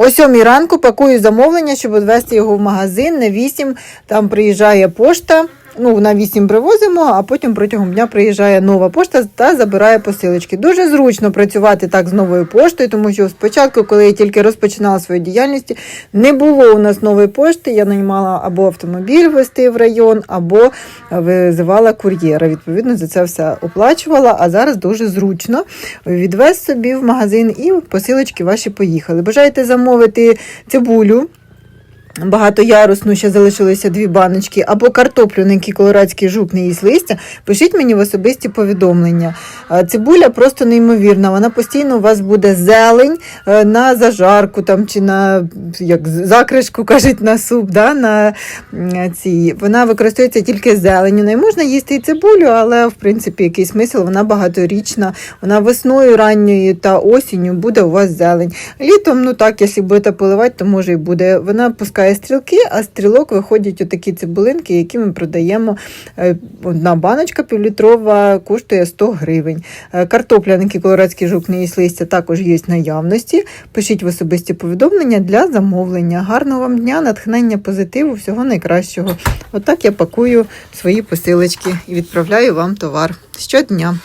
О сьомій ранку пакую замовлення, щоб відвести його в магазин. На вісім там приїжджає пошта. Ну, на 8 привозимо, а потім протягом дня приїжджає нова пошта та забирає посилочки. Дуже зручно працювати так з новою поштою, тому що спочатку, коли я тільки розпочинала свою діяльність, не було у нас нової пошти. Я наймала або автомобіль вести в район, або визивала кур'єра. Відповідно, за це все оплачувала. А зараз дуже зручно відвез собі в магазин і посилочки ваші поїхали. Бажаєте замовити цибулю? Багатоярусну, ще залишилися дві баночки, або картоплю, на якій колорадський жук не їсть листя, пишіть мені в особисті повідомлення. Цибуля просто неймовірна. Вона постійно у вас буде зелень е, на зажарку там, чи на як, закришку, кажуть, на суп. Да, на м, цій. Вона використовується тільки зеленю. Не можна їсти і цибулю, але в принципі який смисл, вона багаторічна. Вона весною ранньою та осінню буде у вас зелень. Літом, ну так, якщо будете поливати, то може і буде. Вона пускає стрілки, а стрілок виходять отакі цибулинки, які ми продаємо. Е, Одна баночка півлітрова коштує 100 гривень. Е, Картопля, на якій колорадський жук не їсть листя, також є в наявності. Пишіть в особисті повідомлення для замовлення. Гарного вам дня, натхнення, позитиву, всього найкращого. Отак я пакую свої посилочки і відправляю вам товар щодня.